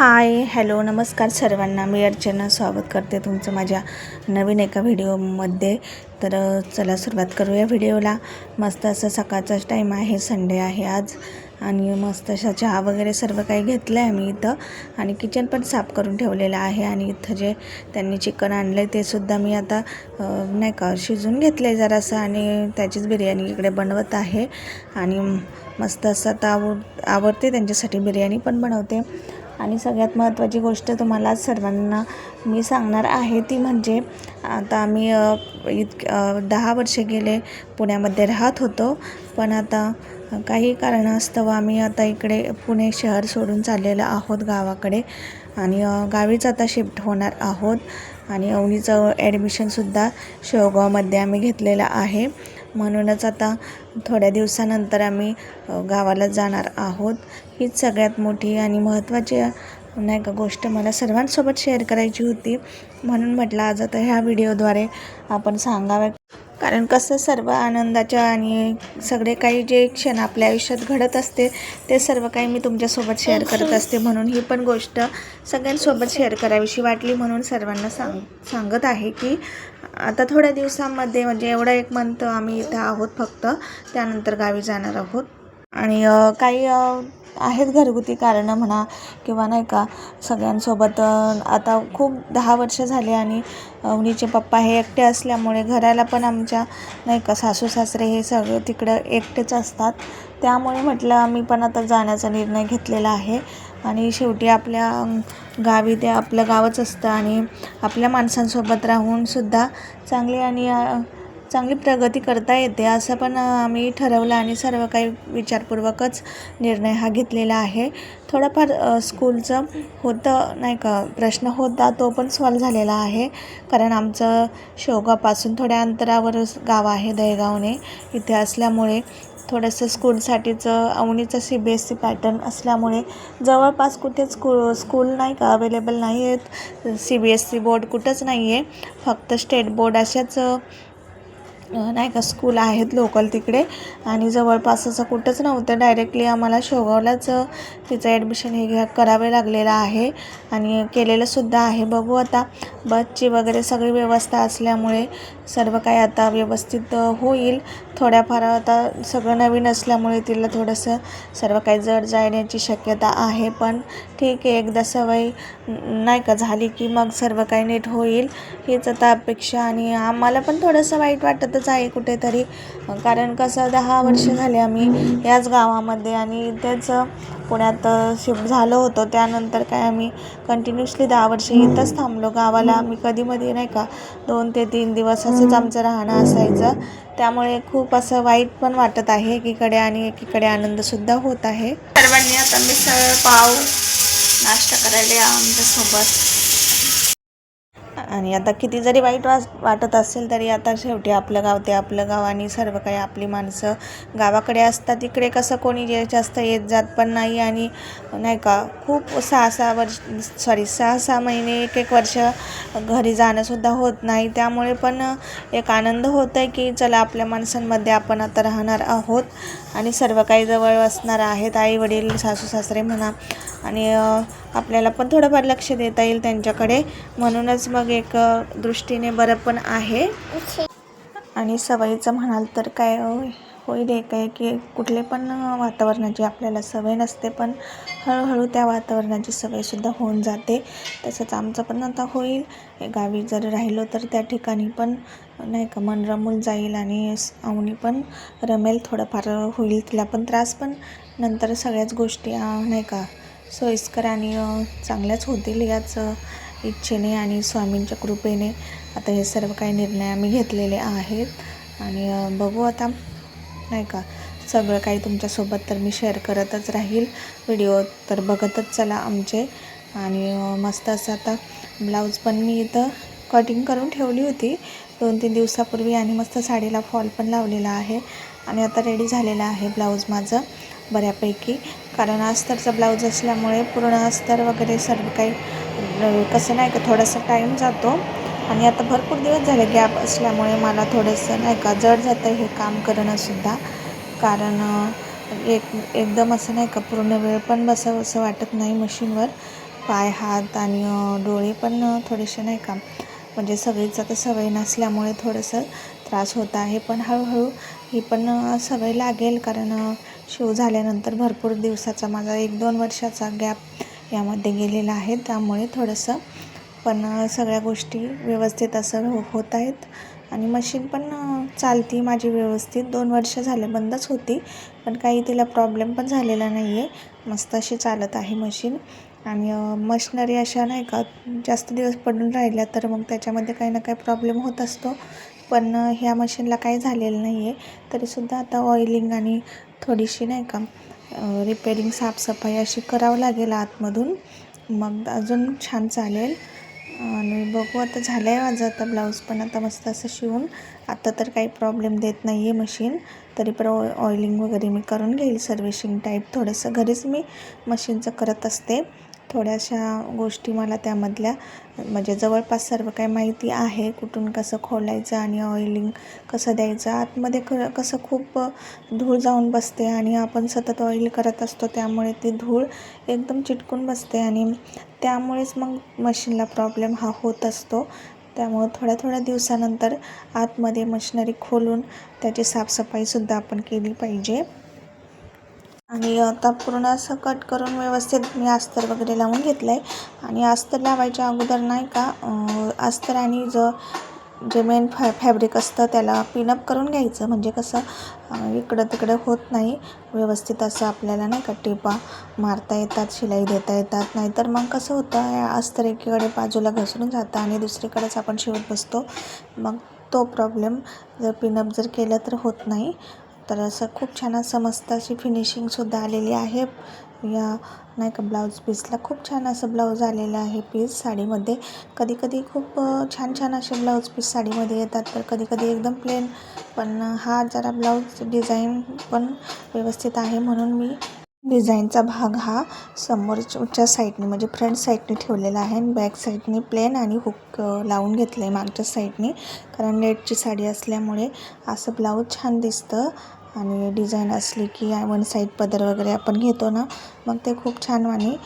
Hi hello नमस्कार सर्वांना. मी अर्चना स्वागत करते तुमचं माझ्या नवीन एका व्हिडिओमध्ये. तर चला सुरुवात करूया व्हिडिओला. मस्त असं सकाळचाच टाईम आहे संडे आहे आज. आणि मस्त अशा चहा वगैरे सर्व काही घेतलं आहे मी इथं. आणि किचन पण साफ करून ठेवलेलं आहे. आणि इथं जे त्यांनी चिकन आणलं आहे ते सुद्धा मी आता नाही का शिजून घेतलं आहे जरासं. आणि त्याचीच बिर्याणी इकडे बनवत आहे. आणि मस्त असं आता आव आवडते त्यांच्यासाठी बिर्याणी पण बनवते. आणि सगळ्यात महत्त्वाची गोष्ट तुम्हाला सर्वांना मी सांगणार आहे ती म्हणजे आता आम्ही इत दहा वर्षे गेले पुण्यामध्ये राहत होतो. पण आता काही कारणास्तव आम्ही आता इकडे पुणे शहर सोडून चाललेलो आहोत गावाकडे. आणि गावीच आता शिफ्ट होणार आहोत. आणि अवनीचं ॲडमिशनसुद्धा शेवगावमध्ये आम्ही घेतलेलं आहे. म्हणूनच आता थोड्या दिवसानंतर आम्ही गावाला जाणार आहोत. हीच सगळ्यात मोठी आणि महत्त्वाची नाही का गोष्ट मला सर्वांसोबत शेअर करायची होती. म्हणून म्हटलं आज आता ह्या व्हिडिओद्वारे आपण सांगाव्या कारण कसं सर्व आनंदाच्या आणि सगळे काही जे क्षण आपल्या आयुष्यात घडत असते ते सर्व काही मी तुमच्यासोबत शेअर करत असते. म्हणून ही पण गोष्ट सगळ्यांसोबत शेअर करावीशी वाटली म्हणून सर्वांना सांग सांगत आहे की आता थोड्या दिवसांमध्ये म्हणजे एवढा एक मंथ आम्ही इथं आहोत फक्त. त्यानंतर गावी जाणार आहोत. आणि काही आहेत घरगुती कारणं म्हणा किंवा नाही का सगळ्यांसोबत आता खूप दहा वर्ष झाले आणि उनीचे पप्पा हे एकटे असल्यामुळे घराला पण आमच्या नाही का सासू सासरे हे सगळं तिकडं एकटेच असतात. त्यामुळे म्हटलं आम्ही पण आता जाण्याचा निर्णय घेतलेला आहे. आणि शेवटी आपल्या गावी ते आपलं गावच असतं आणि आपल्या माणसांसोबत राहूनसुद्धा चांगली आणि चांगली प्रगती करता येते असं पण आम्ही ठरवलं आणि सर्व काही विचारपूर्वकच निर्णय हा घेतलेला आहे. थोडाफार स्कूलचं होतं नाही का प्रश्न होता तो पण सॉल्व झालेला आहे. कारण आमचं शेवगावपासून थोड्या अंतरावरच गाव आहे दहेगावने इथे असल्यामुळे थोडंसं स्कूलसाठीचं अवनीचं C B S C pattern असल्यामुळे जवळपास कुठेच स्कू स्कूल नाही का अवेलेबल नाही आहेत C B S C board कुठंच नाही आहे फक्त स्टेट बोर्ड अशाच नाही का स्कूल आहेत लोकल तिकडे. आणि जवळपास असं कुठंच नव्हतं. डायरेक्टली आम्हाला शेवगावलाच तिचं ॲडमिशन हे घ्या करावे लागलेलं आहे. आणि केलेलंसुद्धा आहे. बघू आता बसची वगैरे सगळी व्यवस्था असल्यामुळे सर्व काही आता व्यवस्थित होईल. थोड्याफार आता सगळं नवीन असल्यामुळे तिला थोडंसं सर्व काही जड जाण्याची शक्यता आहे. पण ठीक आहे एकदा सवय नाही का झाली की मग सर्व काही नीट होईल. हीच आता अपेक्षा आणि आम्हाला पण थोडंसं वाईट वाटतच आहे कुठेतरी. कारण कसं दहा वर्ष झाले आम्ही याच गावामध्ये आणि इथेच पुण्यात शिफ्ट झालो होतो. त्यानंतर काय आम्ही कंटिन्युअसली दहा वर्ष इथंच थांबलो. गावाला आम्ही कधीमध्ये नाही का दोन ते तीन दिवस असंच आमचं राहणं असायचं. त्यामुळे खूप असं वाईट पण वाटत आहे. एकीकडे आणि एकीकडे आनंदसुद्धा होत आहे. सर्वांनी आता मिसळ पाव नाश्ता करायला आमच्यासोबत. आणि आता किती जरी वाईट वास वाटत असेल तरी आता शेवटी आपलं गाव ते आपलं गाव आणि सर्व काही आपली माणसं गावाकडे असतात. इकडे कसं कोणी जे जास्त येत जात पण नाही आणि नाही का खूप सहा सहा वर्ष सॉरी सहा सहा महिने एक एक वर्ष घरी जाणंसुद्धा होत नाही. त्यामुळे पण एक आनंद होत आहे की चला आपल्या माणसांमध्ये आपण आता राहणार आहोत आणि सर्व काही जवळ असणार आहेत. आई वडील सासू सासरे म्हणा आणि आपल्याला पण थोडंफार लक्ष देता येईल त्यांच्याकडे. म्हणूनच मग एक दृष्टीने बरं पण आहे. आणि सवयीचं म्हणाल तर काय होईल एक आहे की कुठले पण वातावरणाची आपल्याला सवय नसते पण हळूहळू त्या वातावरणाची सवयसुद्धा होऊन जाते. तसंच आमचं पण आता होईल. गावी जर राहिलो तर त्या ठिकाणी पण नाही का मन रमून जाईल आणि अवनी पण रमेल थोडंफार होईल. तिला पण त्रास पण नंतर सगळ्याच गोष्टी नाही का सोयीस्कर आणि चांगल्याच होतील याच इच्छेने आणि स्वामींच्या कृपेने आता हे सर्व काही निर्णय आम्ही घेतलेले आहेत. आणि बघू आता नाही का सगळं काही तुमच्यासोबत तर मी शेअर करतच राहील. व्हिडिओ तर बघतच चला आमचे. आणि मस्त असं आता ब्लाऊज पण मी इथं कटिंग करून ठेवली होती. दोन तीन दिवसापूर्वी आणि मस्त साडीला फॉल पण लावलेला आहे. आणि आता रेडी झालेला आहे ब्लाऊज माझं. बऱ्यापैकी. कारण अस्तरचा ब्लाऊज असल्यामुळे पूर्ण अस्तर वगैरे सर्व काही कसं नाही का थोडासा टाईम जातो. आणि आता भरपूर दिवस झाले गॅप असल्यामुळे मला थोडंसं नाही का जड जातं हे काम करणंसुद्धा कारण एक एकदम असं नाही का पूर्ण वेळ पण बसावं असं वाटत नाही मशीनवर. पाय हात आणि डोळे पण थोडेसे नाही का म्हणजे सगळीच आता सवय नसल्यामुळे थोडंसं त्रास होत आहे. पण हळूहळू ही पण सवय लागेल कारण शिव झाल्यानंतर भरपूर दिवसाचा माझा एक दोन वर्षाचा गॅप यामध्ये गेलेला आहे. त्यामुळे थोडंसं पण सगळ्या गोष्टी व्यवस्थित असं हो होत आहेत. आणि मशीन पण चालती माझी व्यवस्थित. दोन वर्ष झाले बंदच होती पण काही तिला प्रॉब्लेम पण झालेला नाही आहे मस्त अशी चालत आहे मशीन. आणि मशिनरी अशा नाही का जास्त दिवस पडून राहिल्या तर मग त्याच्यामध्ये काही ना काही प्रॉब्लेम होत असतो. पण ह्या मशीनला काही झालेलं नाही आहे तरीसुद्धा आता ऑइलिंग आणि थोडीशी नाही का रिपेरिंग साफसफाई अशी करावं लागेल आतमधून. मग अजून छान चालेल. आणि बघू आता झालं आहे माझं आता ब्लाऊज पण आता मस्त असं शिवून. आता तर काही प्रॉब्लेम देत नाही आहे मशीन तरी पण ऑ ऑइलिंग वगैरे मी करून घेईल. सर्व्हिशिंग टाईप थोडंसं. घरीच मी मशीनचं करत असते. थोड्याशा गोष्टी मला त्यामधल्या म्हणजे जवळपास सर्व काही माहिती आहे कुठून कसं खोलायचं आणि ऑइलिंग कसं द्यायचं आतमध्ये क कसं खूप धूळ जाऊन बसते आणि आपण सतत ऑइल करत असतो त्यामुळे ती धूळ एकदम चिटकून बसते आणि त्यामुळेच मग मशीनला प्रॉब्लेम हा होत असतो. त्यामुळं थोड्या थोड्या दिवसानंतर आतमध्ये मशिनरी खोलून त्याची साफसफाईसुद्धा आपण केली पाहिजे. आणि आता पूर्ण असं कट करून व्यवस्थित मी अस्तर वगैरे लावून घेतलं आहे आणि अस्तर लावायच्या अगोदर नाही का अस्तर आणि ज जे मेन फॅ फॅब्रिक असतं त्याला पिनअप करून घ्यायचं. म्हणजे कसं इकडं तिकडं होत नाही. व्यवस्थित असं आपल्याला नाही का टिपा मारता येतात शिलाई देता येतात. नाहीतर मग कसं होतं या अस्तर एकीकडे बाजूला घसरून जातं आणि दुसरीकडेच आपण शिवत बसतो. मग तो प्रॉब्लेम जर पिनअप जर केलं तर होत नाही. तर असं खूप छान असं मस्त अशी फिनिशिंगसुद्धा आलेली आहे. या नाही का ब्लाऊज पीसला खूप छान असं ब्लाऊज आलेलं आहे पीस साडीमध्ये. कधी कधी खूप छान छान असे ब्लाऊज पीस साडीमध्ये येतात तर कधी कधी एकदम प्लेन पण हा जरा ब्लाऊज डिझाईन पण व्यवस्थित आहे म्हणून मी डिझाईनचा भाग हा समोरच्या साईडने म्हणजे फ्रंट साईडने ठेवलेला आहे. आणि बॅक साईडने प्लेन आणि हुक लावून घेतलं आहे मागच्या साईडने कारण नेटची साडी असल्यामुळे असं ब्लाऊज छान दिसतं. आणि डिझाईन असली की वन साईड पदर वगैरे आपण घेतो ना मग ते खूप छान आणि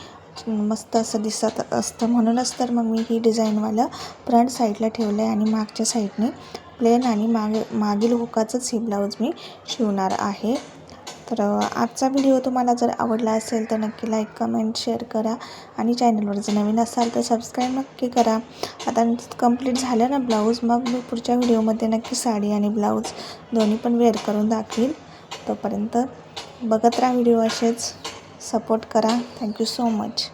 मस्त असं दिसत असतं. म्हणूनच तर मग मी ही डिझाईनवालं फ्रंट साईडला ठेवलं आहे आणि मागच्या साईडने प्लेन आणि मागे मागील हुकाचंच ही ब्लाऊज मी शिवणार आहे. तर आजचा व्हिडिओ तुम्हाला जर आवडला असेल तर नक्की लाईक कमेंट शेअर करा आणि चॅनलवर जर नवीन असाल तर सबस्क्राईब नक्की करा. आता कंप्लीट झालं ना ब्लाऊज मग मी पुढच्या व्हिडिओमध्ये नक्की साडी आणि ब्लाऊज दोन्ही पण वेअर करून दाखवील तोपर्यंत बघत राहा व्हिडिओ असेच सपोर्ट करा. Thank you so much.